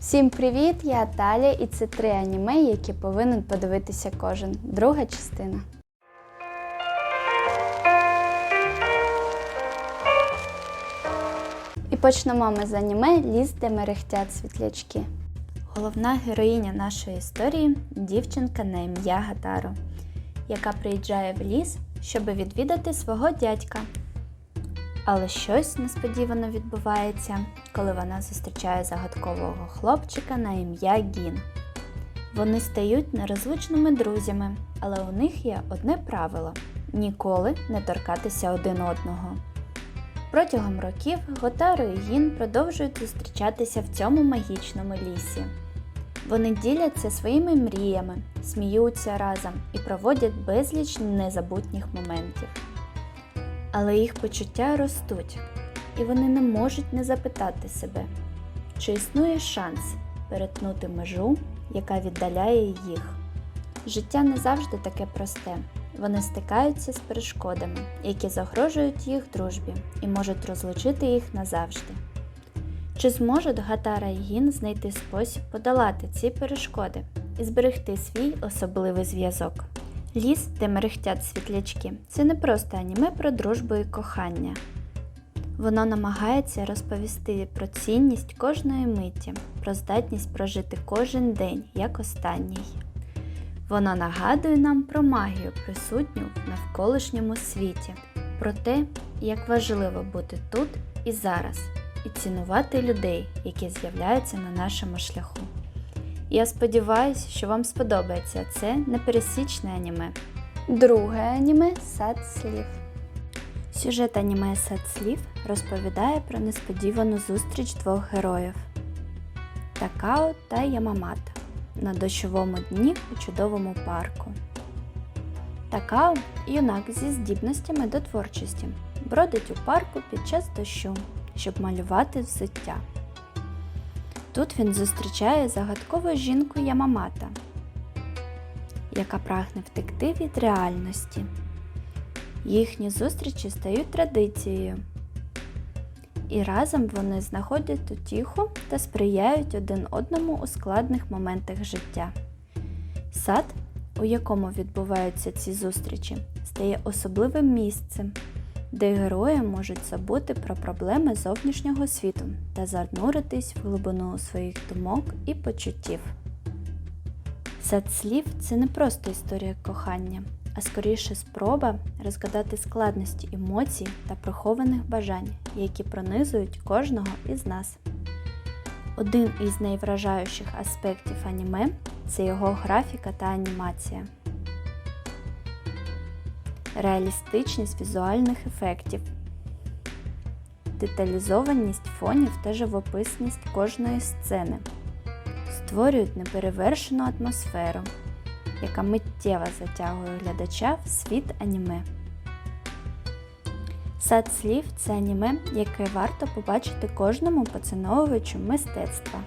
Всім привіт! Я Таля, і це три аніме, які повинен подивитися кожен. Друга частина. І почнемо ми з аніме Ліс, де мерехтять світлячки. Головна героїня нашої історії дівчинка на ім'я Гатаро, яка приїжджає в ліс, щоб відвідати свого дядька. Але щось несподівано відбувається, коли вона зустрічає загадкового хлопчика на ім'я Гін. Вони стають нерозлучними друзями, але у них є одне правило ніколи не торкатися один одного. Протягом років Готаро і Гін продовжують зустрічатися в цьому магічному лісі. Вони діляться своїми мріями, сміються разом і проводять безліч незабутніх моментів. Але їх почуття ростуть, і вони не можуть не запитати себе, чи існує шанс перетнути межу, яка віддаляє їх. Життя не завжди таке просте. Вони стикаються з перешкодами, які загрожують їх дружбі і можуть розлучити їх назавжди. Чи зможуть Гатара і Гін знайти спосіб подолати ці перешкоди і зберегти свій особливий зв'язок? Ліс, де мерехтять світлячки, це не просто аніме про дружбу і кохання. Воно намагається розповісти про цінність кожної миті, про здатність прожити кожен день як останній. Воно нагадує нам про магію, присутню в навколишньому світі, про те, як важливо бути тут і зараз, і цінувати людей, які з'являються на нашому шляху. Я сподіваюся, що вам сподобається це непересічне аніме. Друге аніме Сад слів. Сюжет аніме Сад слів розповідає про несподівану зустріч двох героїв Такао та Ямамата на дощовому дні у чудовому парку. Такао юнак зі здібностями до творчості, бродить у парку під час дощу, щоб малювати взуття. Тут він зустрічає загадкову жінку Ямамата, яка прагне втекти від реальності. Їхні зустрічі стають традицією. І разом вони знаходять утіху та сприяють один одному у складних моментах життя. Сад, у якому відбуваються ці зустрічі, стає особливим місцем, де герої можуть забути про проблеми зовнішнього світу та зануритись в глибину своїх думок і почуттів. Сад слів це не просто історія кохання, а скоріше спроба розгадати складності емоцій та прихованих бажань, які пронизують кожного із нас. Один із найвражаючих аспектів аніме це його графіка та анімація. Реалістичність візуальних ефектів, деталізованість фонів та живописність кожної сцени створюють неперевершену атмосферу, яка миттєво затягує глядача в світ аніме. Сад слів це аніме, яке варто побачити кожному поціновувачу мистецтва.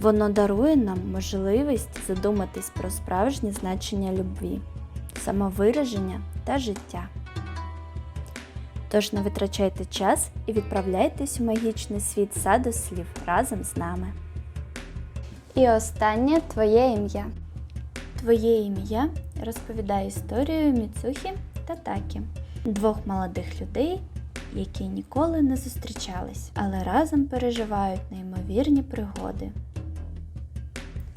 Воно дарує нам можливість задуматись про справжнє значення любві, самовираження та життя. Тож не витрачайте час і відправляйтесь у магічний світ саду слів разом з нами. І останнє твоє ім'я. Твоє ім'я розповідає історію Міцухі та Такі, двох молодих людей, які ніколи не зустрічались, але разом переживають неймовірні пригоди.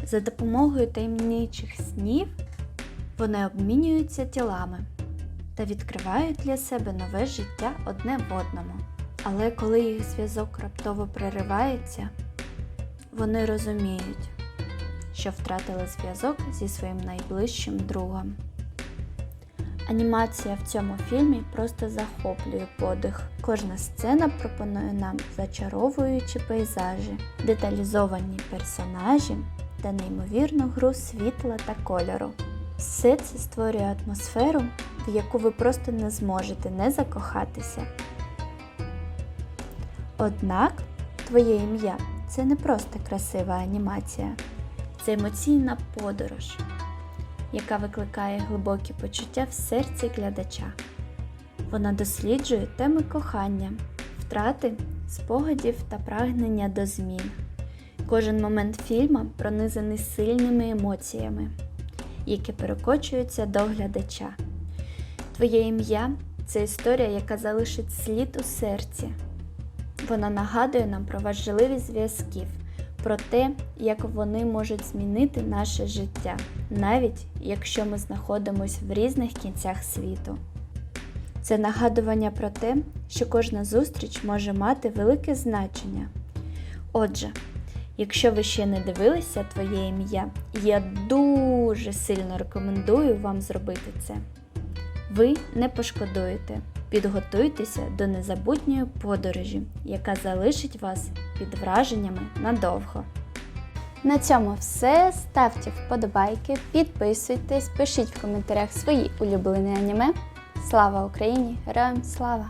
За допомогою таємничих снів вони обмінюються тілами та відкривають для себе нове життя одне в одному. Але коли їх зв'язок раптово переривається, вони розуміють, що втратили зв'язок зі своїм найближчим другом. Анімація в цьому фільмі просто захоплює подих. Кожна сцена пропонує нам зачаровуючі пейзажі, деталізовані персонажі та неймовірну гру світла та кольору. Все це створює атмосферу, в яку ви просто не зможете не закохатися. Однак твоє ім'я це не просто красива анімація, це емоційна подорож, яка викликає глибокі почуття в серці глядача. Вона досліджує теми кохання, втрати, спогадів та прагнення до змін. Кожен момент фільму пронизаний сильними емоціями, які перекочуються до глядача. Твоє ім'я це історія, яка залишить слід у серці. Вона нагадує нам про важливість зв'язків, про те, як вони можуть змінити наше життя, навіть якщо ми знаходимося в різних кінцях світу. Це нагадування про те, що кожна зустріч може мати велике значення. Отже, якщо ви ще не дивилися твоє ім'я, я дуже сильно рекомендую вам зробити це. Ви не пошкодуєте. Підготуйтеся до незабутньої подорожі, яка залишить вас під враженнями надовго. На цьому все. Ставте вподобайки, підписуйтесь, пишіть в коментарях свої улюблені аніме. Слава Україні! Героям слава!